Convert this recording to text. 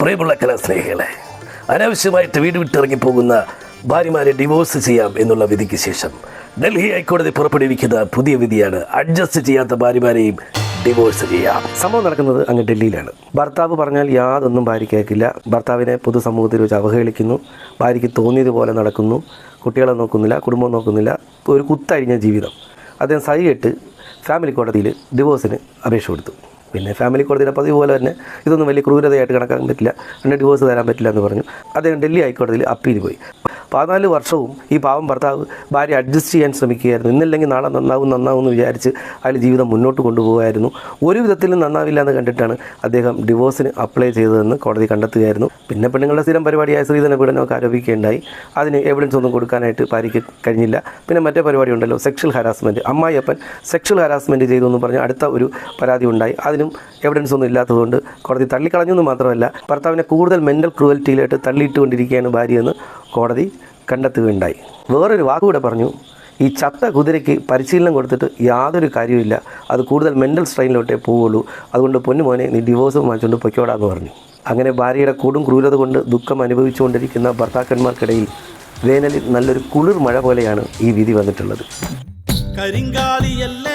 പ്രിയമുള്ള കലാസ്നേഹികളെ അനാവശ്യമായിട്ട് വീട് വിട്ടിറങ്ങി പോകുന്ന ഭാര്യമാരെ ഡിവോഴ്സ് ചെയ്യാം എന്നുള്ള വിധിക്ക് ശേഷം ഡൽഹി ഹൈക്കോടതി പുറപ്പെടുവിക്കുന്ന പുതിയ വിധിയാണ് അഡ്ജസ്റ്റ് ചെയ്യാത്ത ഭാര്യമാരെയും ഡിവോഴ്സ് ചെയ്യാം. സംഭവം നടക്കുന്നത് അങ്ങ് ഡൽഹിയിലാണ്. ഭർത്താവ് പറഞ്ഞാൽ യാതൊന്നും ഭാര്യ കേൾക്കില്ല. ഭർത്താവിനെ പൊതുസമൂഹത്തിൽ വെച്ച് അവഹേളിക്കുന്നു. ഭാര്യയ്ക്ക് തോന്നിയതുപോലെ നടക്കുന്നു. കുട്ടികളെ നോക്കുന്നില്ല കുടുംബം നോക്കുന്നില്ല. ഒരു കുത്തഴിഞ്ഞ ജീവിതം. അദ്ദേഹം സഹികെട്ട് ഫാമിലി കോടതിയിൽ ഡിവോഴ്സിന് അപേക്ഷ കൊടുത്തു. പിന്നെ ഫാമിലി കോടതിയുടെ പതിവ് പോലെ തന്നെ ഇതൊന്നും വലിയ ക്രൂരതയായിട്ട് കണക്കാക്കാൻ പറ്റില്ല. എന്നെ ഡിവോഴ്സ് തരാൻ പറ്റില്ല എന്ന് പറഞ്ഞു. അദ്ദേഹം ഡൽഹി ഹൈക്കോടതിയിൽ അപ്പീൽ പോയി. പതിനാല് വർഷവും ഈ പാവം ഭർത്താവ് ഭാര്യ അഡ്ജസ്റ്റ് ചെയ്യാൻ ശ്രമിക്കുകയായിരുന്നു. ഇന്നില്ലെങ്കിൽ നാളെ നന്നാവും നന്നാവും എന്ന് വിചാരിച്ച് അയാൾ ജീവിതം മുന്നോട്ട് കൊണ്ടുപോകുമായിരുന്നു ഒരു വിധത്തിലും നന്നാവില്ല എന്ന് കണ്ടിട്ടാണ് അദ്ദേഹം ഡിവോഴ്സിന് അപ്ലൈ ചെയ്തതെന്ന് കോടതി കണ്ടെത്തുകയായിരുന്നു. പിന്നെ പെണ്ണുങ്ങളുടെ സ്ഥിരം പരിപാടിയായ സ്ത്രീധന പീഡനമൊക്കെ ആരോപിക്കുകയുണ്ടായി. അതിന് എവിഡൻസ് ഒന്നും കൊടുക്കാനായിട്ട് ഭാര്യയ്ക്ക് കഴിഞ്ഞില്ല. പിന്നെ മറ്റേ പരിപാടി ഉണ്ടല്ലോ സെക്ഷൽ ഹരാസ്മെന്റ് അമ്മായിയപ്പൻ സെക്ഷൽ ഹരാസ്മെന്റ് ചെയ്തു എന്ന് പറഞ്ഞ് അടുത്ത ഒരു പരാതി ഉണ്ടായി. അതിനും എവിഡൻസ് ഒന്നും ഇല്ലാത്തതുകൊണ്ട് കോടതി തള്ളിക്കളഞ്ഞു എന്ന് മാത്രമല്ല ഭർത്താവിനെ കൂടുതൽ മെന്റൽ ക്രൂവൽറ്റിയിലായിട്ട് തള്ളിയിട്ടുകൊണ്ടിരിക്കുകയാണ് ഭാര്യയെന്ന് കോടതി കണ്ടെത്തുകയുണ്ടായി. വേറൊരു വാക്കുകൂടെ പറഞ്ഞു ഈ ചത്ത കുതിരയ്ക്ക് പരിശീലനം കൊടുത്തിട്ട് യാതൊരു കാര്യവുമില്ല അത് കൂടുതൽ മെന്റൽ സ്ട്രെയിനിലോട്ടേ പോവുള്ളൂ അതുകൊണ്ട് പൊന്നു മോനെ നീ ഡിവോഴ്സ് വാങ്ങിച്ചുകൊണ്ട് പൊയ്ക്കോടാന്ന് പറഞ്ഞു. അങ്ങനെ ഭാര്യയുടെ കൂടും ക്രൂരത കൊണ്ട് ദുഃഖം അനുഭവിച്ചുകൊണ്ടിരിക്കുന്ന ഭർത്താക്കന്മാർക്കിടയിൽ വേനലിൽ നല്ലൊരു കുളിർ മഴ പോലെയാണ് ഈ വിധി വന്നിട്ടുള്ളത്. കരിങ്കാലിയല്ലേ